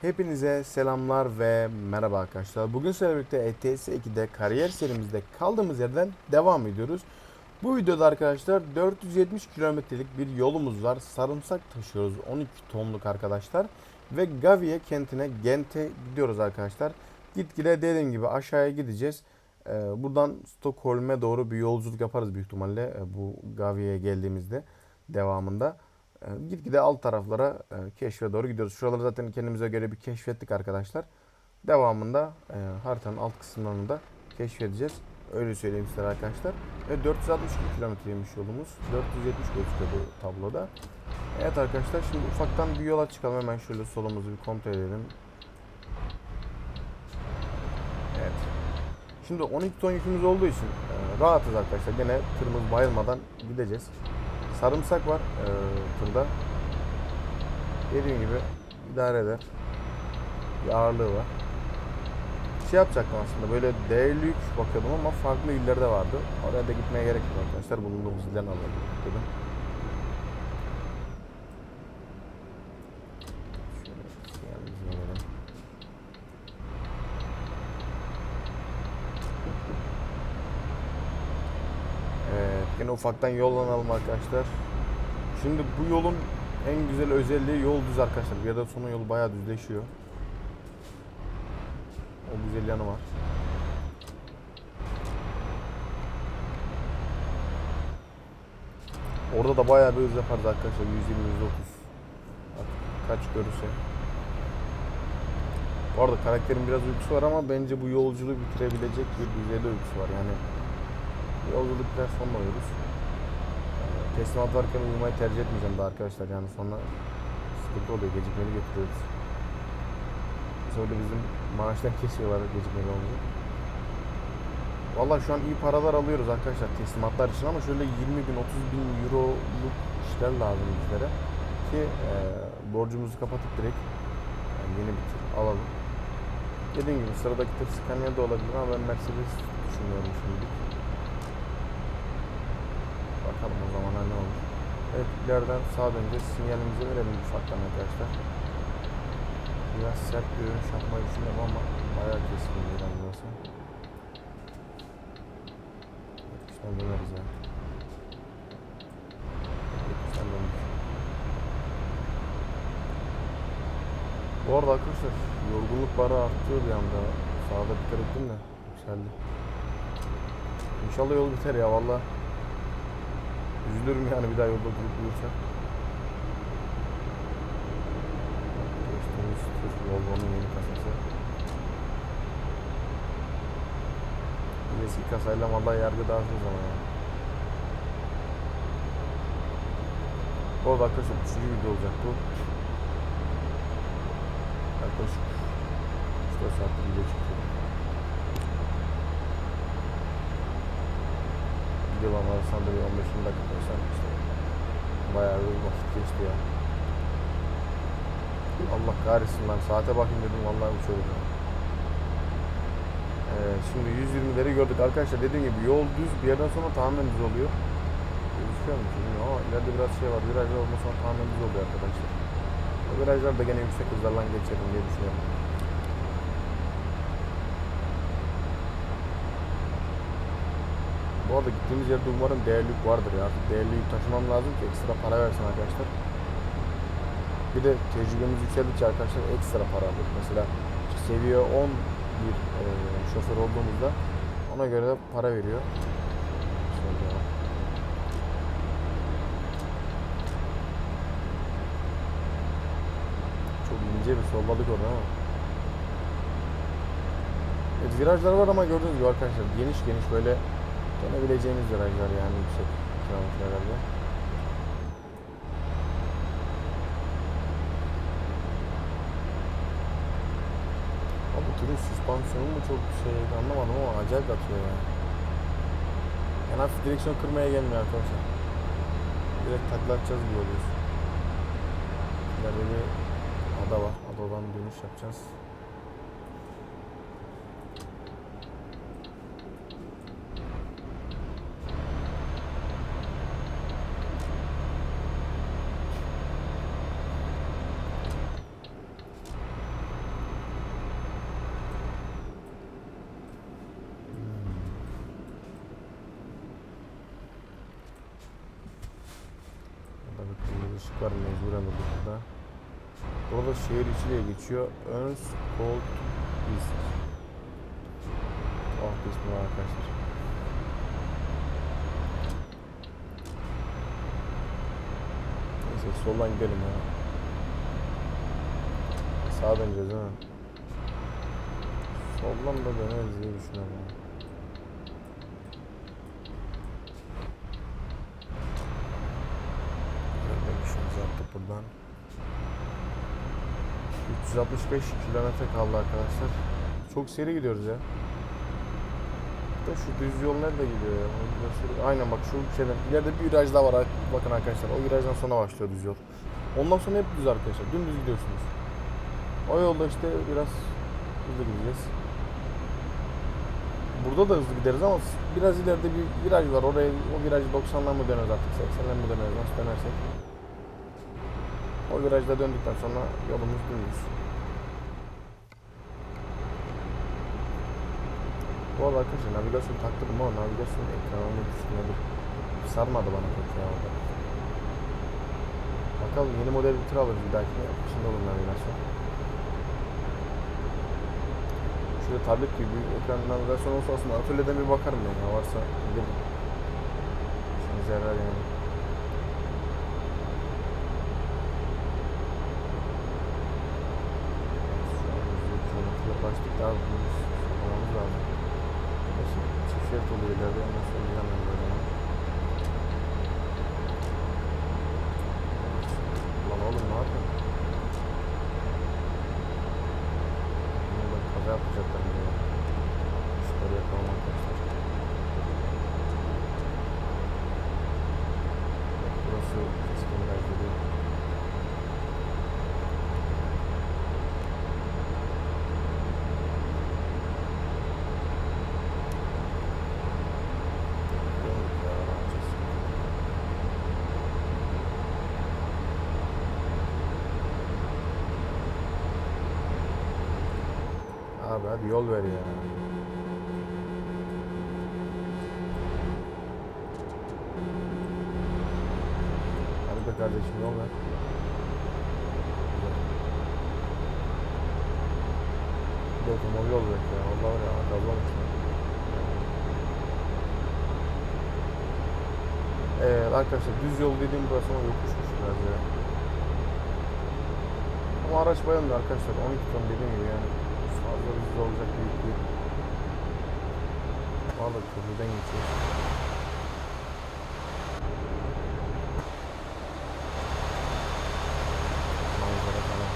Hepinize selamlar ve merhaba arkadaşlar. Bugün sizlerle birlikte ETS 2'de kariyer serimizde kaldığımız yerden devam ediyoruz. Bu videoda arkadaşlar 470 kilometrelik bir yolumuz var. Sarımsak taşıyoruz 12 tonluk arkadaşlar. Ve Gaviye kentine Gent'e gidiyoruz arkadaşlar. Gitgide dediğim gibi aşağıya gideceğiz. Ee, buradan Stockholm'e doğru bir yolculuk yaparız büyük ihtimalle e, bu Gaviye'ye geldiğimizde devamında. E, Gitgide alt taraflara e, keşfe doğru gidiyoruz. Şuraları zaten kendimize göre bir keşfettik arkadaşlar. Devamında e, haritanın alt kısımlarını da keşfedeceğiz. Öyle söyleyeyim size arkadaşlar. Ve 462 kilometreymiş yolumuz. 470 gözüküyor bu tabloda. Evet arkadaşlar şimdi ufaktan bir yola çıkalım. Hemen şöyle solumuzu bir kontrol edelim. Evet. Şimdi 12 ton yükümüz olduğu için rahatız arkadaşlar. Gene tırımız bayılmadan gideceğiz. Sarımsak var e, tırda. Dediğim gibi idare eder. Bir ağırlığı var. Şey yapacaktım aslında böyle değerli yük bakıyordum ama farklı illerde vardı. Oraya da gitmeye gerek yok arkadaşlar. Bulunduğumuz ilden alalım dedim. Şöyle sinyalimizi verelim. Evet, yine ufaktan yollanalım arkadaşlar. Şimdi bu yolun en güzel özelliği yol düz arkadaşlar. Bir yerden sonra yol bayağı düzleşiyor. O güzel yanı var. Orada da bayağı bir hız yaparız arkadaşlar. 120 130. Artık kaç görürse. Bu arada karakterin biraz uykusu var ama bence bu yolculuğu bitirebilecek bir düzeyde uykusu var. Yani yolculuk biraz sonra uyuruz. Ee, Teslimat varken uyumayı tercih etmeyeceğim daha arkadaşlar. Yani sonra sıkıntı oluyor. Gecikmeli getiriyoruz. Sonra bizim maaştan kesiyorlar gecikmeli olunca. Vallahi şu an iyi paralar alıyoruz arkadaşlar teslimatlar için ama şöyle 20 bin 30 bin euroluk işler lazım bizlere ki e, borcumuzu kapatıp direkt yani yeni bir tır alalım. Dediğim gibi sıradaki tır Scania da olabilir ama ben Mercedes düşünüyorum şimdi. Bakalım o zaman ne olur. Evet ileriden sağa döneceğiz. Sinyalimizi verelim ufaktan arkadaşlar. Biraz sert bir dönüş yapmayı düşünüyorum ama bayağı keskin bir yer burası. Sen döneriz ya. Sen döneriz. Bu arada arkadaşlar yorgunluk barı artıyor bir anda. Sağda dikkat ettim de yükseldi. İnşallah yol biter ya valla. Üzülürüm yani bir daha yolda durup durursa. Geçtiğimiz tür Volvo'nun yeni kasası. Eski kasayla valla yargı dağıtırız ama ya. Bu arada arkadaşlar üçüncü video olacak bu. Yaklaşık 3-4 saattir video çekiyorum. Video bana arasında bir 15 dakika koysam işte. Bayağı bir vakit geçti ya. Allah kahretsin ben saate bakayım dedim vallahi uçuyordum. Ee, şimdi 120'leri gördük arkadaşlar dediğim gibi yol düz bir yerden sonra tamamen düz oluyor. Gözüküyor mu ama ileride biraz şey var virajlar olma sonra tamamen düz oluyor arkadaşlar. O virajlar da gene yüksek hızlarla geçerim diye düşünüyorum. Bu arada gittiğimiz yerde umarım değerli yük vardır ya. Artık değerli yük taşımam lazım ki ekstra para versin arkadaşlar. Bir de tecrübemiz yükseldikçe arkadaşlar ekstra para alıyoruz. Mesela seviye 10 bir e, şoför olduğumuzda ona göre de para veriyor. Çok ince bir solladık orada ama. Evet, virajlar var ama gördüğünüz gibi arkadaşlar geniş geniş böyle dönebileceğimiz virajlar yani yüksek kilometrelerde. Abi tırın süspansiyonu mu çok şey anlamadım ama acayip atıyor ya. Yani hafif direksiyon kırmaya gelmiyor arkadaşlar. Direkt takla atacağız gibi oluyoruz. İleride bir ada var. Adadan dönüş yapacağız. Var mecburen oldu burada. Burada şehir içi diye geçiyor. Ernst Gold East. Oh bir ismi var arkadaşlar. Neyse soldan gidelim ya. Sağa döneceğiz mi? Soldan da döneriz diye düşünüyorum. ya. Güzel dönüşümüzü yaptık buradan. 365 kilometre kaldı arkadaşlar. Çok seri gidiyoruz ya. Da şu düz yol nerede gidiyor ya? Aynen bak şu şeyden ileride bir viraj daha var. Bakın arkadaşlar o virajdan sonra başlıyor düz yol. Ondan sonra hep düz arkadaşlar. Dümdüz gidiyorsunuz. O yolda işte biraz hızlı gideceğiz. Burada da hızlı gideriz ama biraz ileride bir viraj var. Oraya o virajı 90'dan mı döneriz artık 80'den mi döneriz nasıl dönersek. O virajda döndükten sonra yolumuz dümdüz. Bu arada arkadaşlar navigasyon taktırdım ama navigasyon ekranını düşünmedim. Sarmadı bana pek ya orada. Bakalım yeni model bir tır alırız bir dahakine. Şimdi olur navigasyon. Şöyle tablet gibi büyük ekran navigasyon olsa aslında atölyeden bir bakarım ben ya varsa gidelim. İşimize yarar yani. Şu an 100 kilometre başlık daha hızlı olmamız lazım. Neyse çift şerit oluyor ileride ondan sonra gidemem böyle ama. Lan oğlum ne yapıyorsun? Bunlar kaza yapacaklar mı ya? Şunları yapalım arkadaşlar. Burası keskin viraj dedi. Döndük ya, ne yapacağız? Hadi yol ver ya. Hadi be kardeşim yol ver. Bir otomobil olacak ya. Allah var ya. Evet arkadaşlar düz yol dediğim burası ama yokuşmuş biraz ya. Ama araç bayandı arkadaşlar 12 ton dediğim gibi yani fazla hızlı olacak büyük değil. Valla köprüden geçiyor. Manzara falan.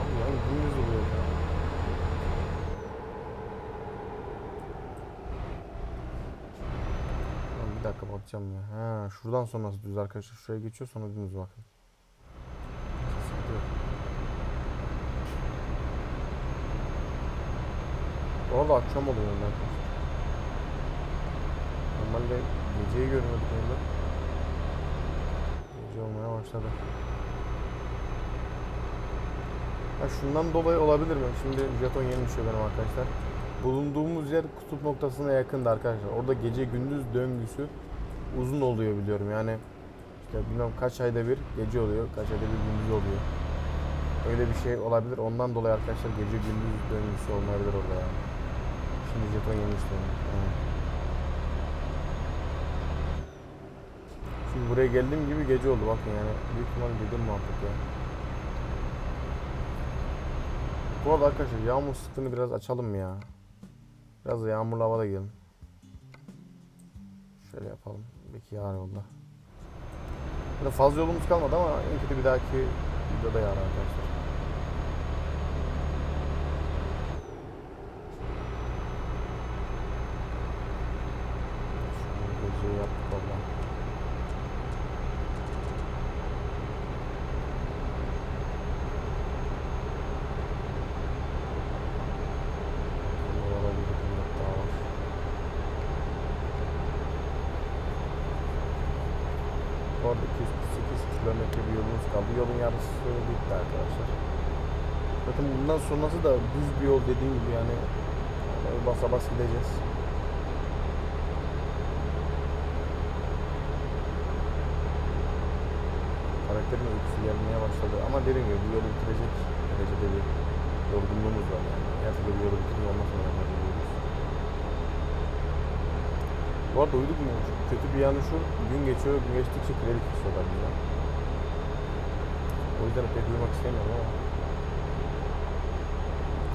Abi yani dümdüz oluyor ya. Lan bakacağım ya. Ha, şuradan sonrası düz arkadaşlar. Şuraya geçiyor sonra dümdüz bakın. Orada akşam oluyor arkadaşlar. Normalde geceyi görmüyorduk orada. Gece olmaya başladı. Ha şundan dolayı olabilir mi? Şimdi jeton yeni düşüyor benim arkadaşlar. Bulunduğumuz yer kutup noktasına yakındı arkadaşlar. Orada gece gündüz döngüsü uzun oluyor biliyorum. Yani işte bilmem kaç ayda bir gece oluyor, kaç ayda bir gündüz oluyor. Öyle bir şey olabilir. Ondan dolayı arkadaşlar gece gündüz döngüsü olmayabilir orada yani. Şimdi jeton düştü. Evet. Şimdi buraya geldiğim gibi gece oldu bakın yani. Büyük ihtimal gece muhabbet ya. Bu arada arkadaşlar yağmur sıktığını biraz açalım mı ya? Biraz da yağmurlu havada gidelim. Şöyle yapalım. Belki yağar yolda. Böyle fazla yolumuz kalmadı ama en kötü bir dahaki videoda yağar arkadaşlar. Şunu gece yaptık valla. Buralarda bir hükümet daha var. Orada 248 kilometre bir yolumuz kaldı. Yolun yarısı bitti arkadaşlar. Zaten bundan sonrası da düz bir yol dediğim gibi yani Öyle basa bas gideceğiz. Karakterin uykusu gelmeye başladı ama dediğim gibi bu yolu bitirecek derecede bir yorgunluğumuz var yani. Her türlü bir yolu bitiriyor olmak zorunda kalıyoruz. Bu arada uyuduk mu? Kötü bir yanı şu, gün geçiyor, gün geçtikçe kredi kesiyorlar bize. O yüzden pek uyumak istemiyorum ama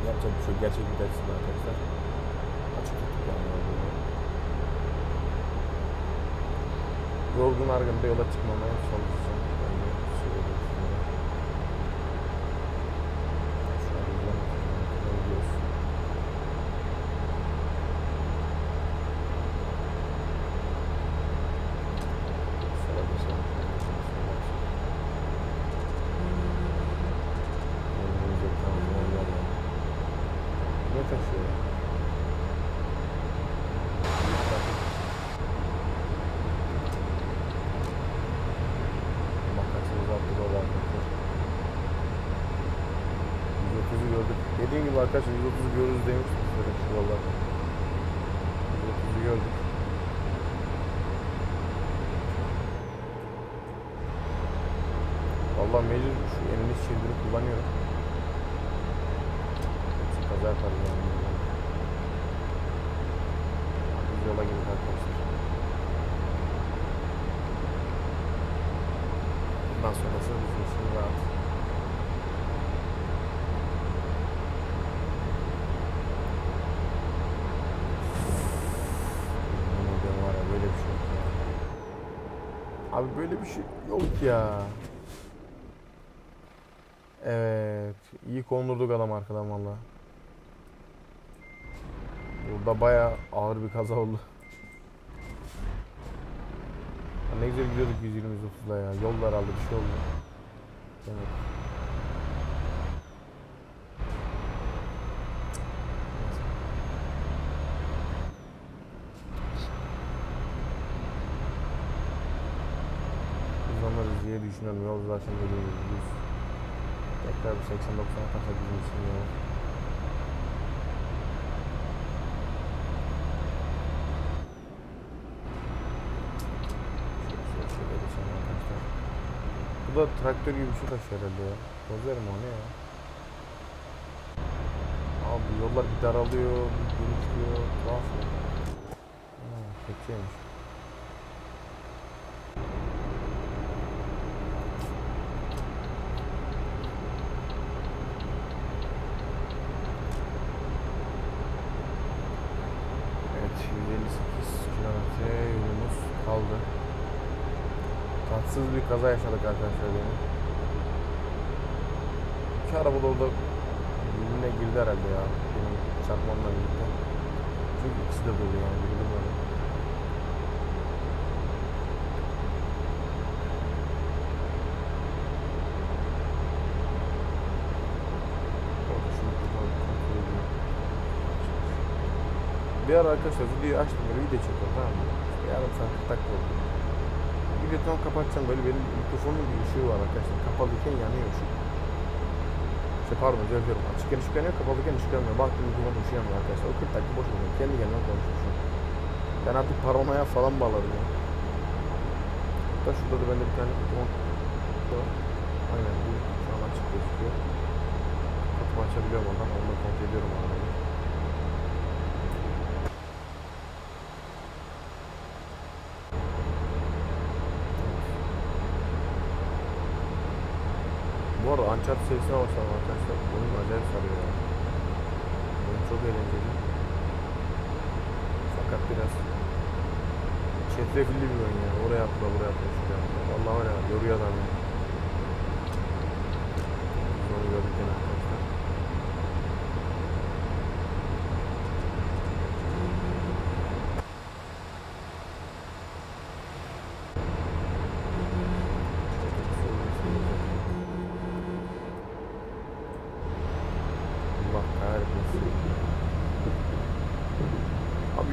yapacak bir şey yok. Gerçek dersin arkadaşlar. Açık tuttuk yani. Yorgun argın da yola çıkmamaya çalışacağım. Ben de şey olur üstünde. Şu an hızlanıp gidiyoruz. Sola geçelim. Önümüzde bir tane yol var ya. Ne taşıyor ya? Büyük trafik. Bak kaçımız aldık orada arkadaşlar. 130'u gördük. Dediğim gibi arkadaşlar 130'u görürüz demiştim şu yollarda. 130'u gördük. Vallahi mecbur şu emniyet şeridini kullanıyorum. Yoksa kaza yaparız yani. Biz yola girdik arkadaşlar. Bundan sonrası bizim için rahat. Yemin ediyorum var ya böyle bir şey yok ya. Abi böyle bir şey yok ya. Evet. iyi kondurduk adam arkadan valla. Burada baya ağır bir kaza oldu. Ne güzel gidiyorduk 120-130'la ya. Yol herhalde bir şey oldu. Demek. Diye düşünüyorum. Yol zaten dediğim gibi düz. Tekrar bir 80-90 atarsak bizim için iyi olur. Şöyle şöyle şöyle geçelim arkadaşlar. Bu da traktör gibi bir şey taşıyor herhalde ya. Dozer mi o ne ya? Abi yollar bir daralıyor, bir genişliyor. Tuhaf ya. Ha, kötüymüş. Evet, 158 kilometre yolumuz kaldı. Tatsız bir kaza yaşadık arkadaşlar benim. İki araba da orada birbirine girdi herhalde ya. Benim çarpmamla birlikte. Çünkü ikisi de dolu yani bildim öyle. Bir ara arkadaşlar videoyu açtım böyle video çekiyorum tamam mı? İşte yarım saat 40 dakika oldu. Videoyu tam kapatacağım böyle benim mikrofonun bir ışığı var arkadaşlar. Kapalıyken yanıyor ışık. İşte pardon dilerim. Açıkken ışık yanıyor, kapalıyken ışık yanmıyor. Baktım mikrofonun ışığı yanmıyor arkadaşlar. O 40 dakika boş oluyor. Kendi kendime konuşmuşum. Ben artık paranoya falan bağladım ya. Hatta şurada da bende bir tane mikrofon. Aynen bu şu an açık gözüküyor. Kapımı açabiliyorum oradan. Onu da kontrol ediyorum arabayı. Uncharted serisine başladım arkadaşlar. Oyun acayip sarıyor ya. Oyun çok eğlenceli. Fakat biraz çetrefilli bir oyun ya. Oraya atla, buraya atla, şuraya atla. Vallahi var ya, yoruyor adam ya. Onu gördük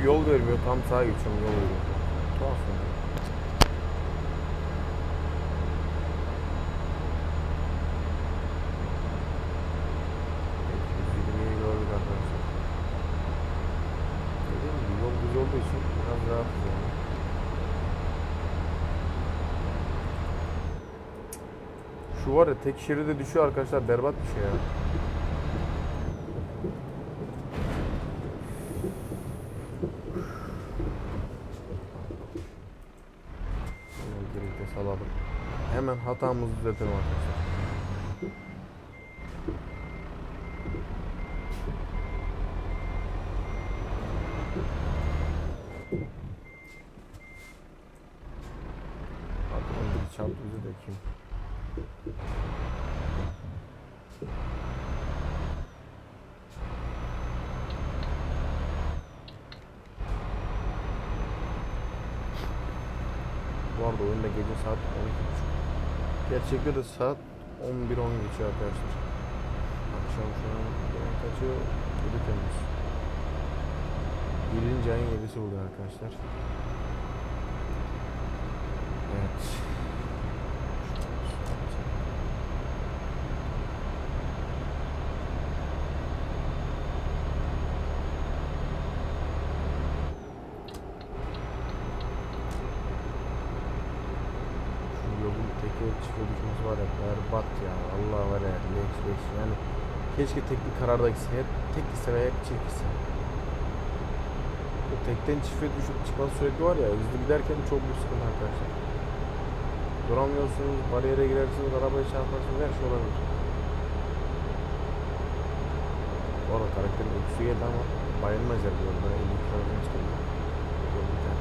yol vermiyor. Tam sağa geçiyorum yol veriyor. Tuhaf ya. olduğu için biraz rahatız yani. Şu var ya tek şeride düşüyor arkadaşlar berbat bir şey ya. Hatamızı düzeltelim arkadaşlar. Çarptı bize de kim? Bu arada oyunda gece saat 12.30. Gerçekte de saat 11.10 geçiyor arkadaşlar. Akşam şu an gene kaçı? 7 Temmuz. 1. ayın 7'si bugün arkadaşlar. Evet. Şu yolun teke çift düşmesi var ya berbat ya. Allah var ya leş leş yani. Keşke tek bir kararda gitse. Hep tek gitse veya hep çift tekten çifte düşüp çıkması sürekli var ya hızlı giderken çok büyük sıkıntı arkadaşlar. Duramıyorsunuz, bariyere girersiniz, arabaya çarparsınız, her şey olabilir. Bu arada karakterin öyküsü geldi ama bayılmaz bu arada. 50 kilometre çıkıyor. Yol biter.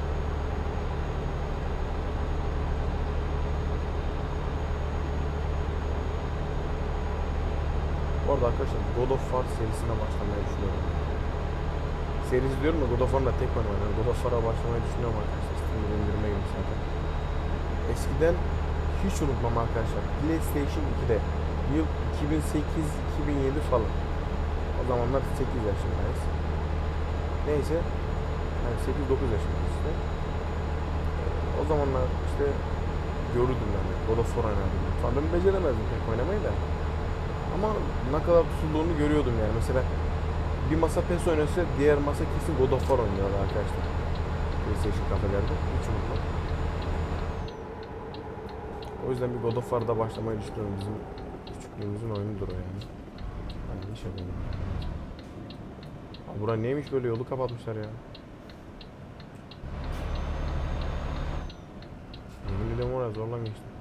Bu arada arkadaşlar God of War serisine başlamayı düşünüyorum. Serisi diyorum da God of War'la tek oynamayı. Yani God of War'a başlamayı düşünüyorum arkadaşlar. Steam'de indirime gibi zaten. Eskiden hiç unutmam arkadaşlar. PlayStation 2'de yıl 2008-2007 falan. O zamanlar 8 yaşındayız. Neyse. Yani 8-9 yaşındayız işte. O zamanlar işte görürdüm yani. God of War oynardım. Falan. Ben beceremezdim pek oynamayı da. Ama ne kadar tutulduğunu görüyordum yani. Mesela bir masa PES oynasa diğer masa kesin God of War oynuyorlar arkadaşlar. PlayStation kafelerde. Hiç unutmam. O yüzden bir God of War'da başlamayı düşünüyorum. Bizim küçüklüğümüzün oyunudur o yani. Hani iş yapayım. Abi bura neymiş böyle yolu kapatmışlar ya. Yemin ediyorum oraya zorla geçtim.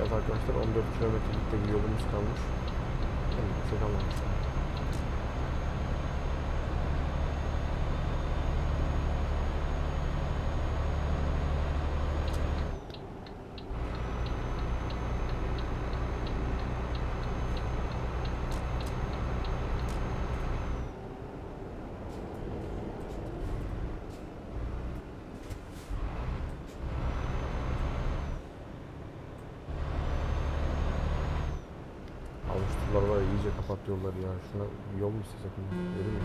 Evet arkadaşlar 14 kilometrelik de bir yolumuz kalmış. Yani bir var ya iyice kapatıyorlar ya. Şuna yol mu istesek mi? Verir mi?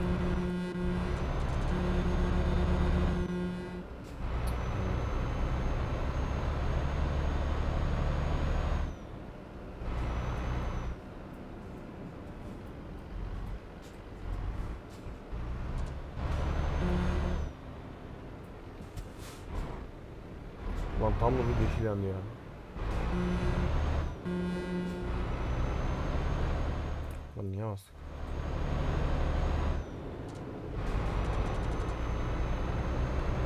Lan tam da bir yeşil yandı ya. Lan niye bastık?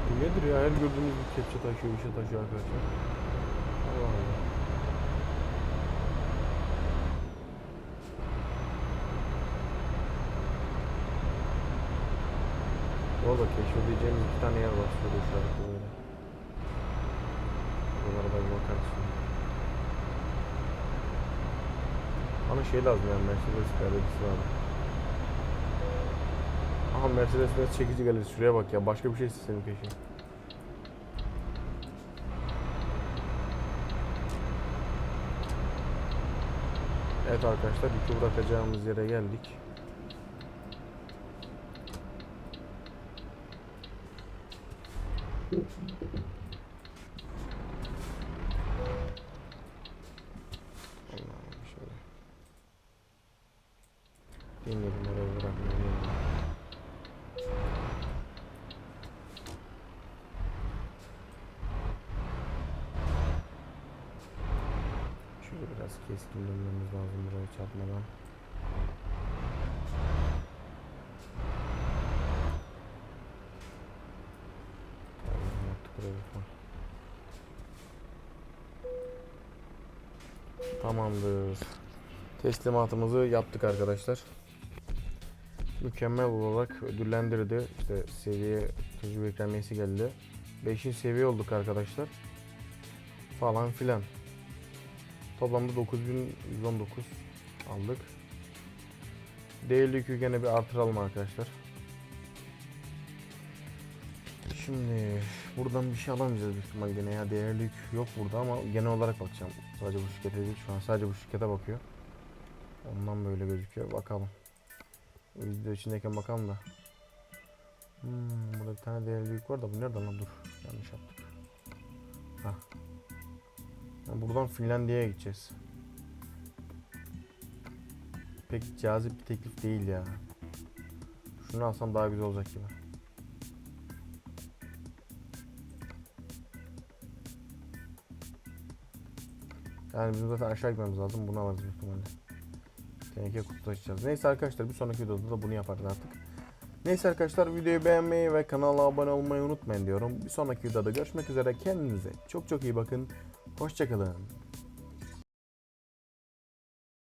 Bu nedir ya? Her gördüğümüz bir kepçe taşıyor, bir şey taşıyor arkadaşlar. Allah Allah. Arada keşfedeceğimiz iki tane yer var şurada işaretli böyle. Buralara da bir bakarsın. Bana şey lazım yani Mercedes galerisi lazım. Aha Mercedes Benz çekici galerisi şuraya bak ya başka bir şey senin peşin. Evet arkadaşlar yükü bırakacağımız yere geldik. Allah'ım şöyle. İnmedim oraya bırakmayayım. Şöyle biraz keskin dönmemiz lazım buraya çarpmadan. Lütfen. Tamamdır. Teslimatımızı yaptık arkadaşlar. Mükemmel olarak ödüllendirdi. İşte seviye tecrübe ikramiyesi geldi. 5. seviye olduk arkadaşlar. Falan filan. Toplamda 9119 aldık. Değerli yükü gene bir artıralım arkadaşlar. Şimdi buradan bir şey alamayacağız büyük ihtimal gene ya değerli yük yok burada ama genel olarak bakacağım. Sadece bu şirkete değil şu an sadece bu şirkete bakıyor. Ondan böyle gözüküyor bakalım. Video içindeyken bakalım da. Hmm, burada bir tane değerli yük var da bu nereden lan dur yanlış yaptık. Hah. Ya buradan Finlandiya'ya gideceğiz. Pek cazip bir teklif değil ya. Şunu alsam daha güzel olacak gibi. Yani bizim zaten aşağı gitmemiz lazım. Bunu alırız büyük ihtimalle. Teneke kutu açacağız. Neyse arkadaşlar bir sonraki videoda da bunu yaparız artık. Neyse arkadaşlar videoyu beğenmeyi ve kanala abone olmayı unutmayın diyorum. Bir sonraki videoda görüşmek üzere. Kendinize çok çok iyi bakın. Hoşçakalın.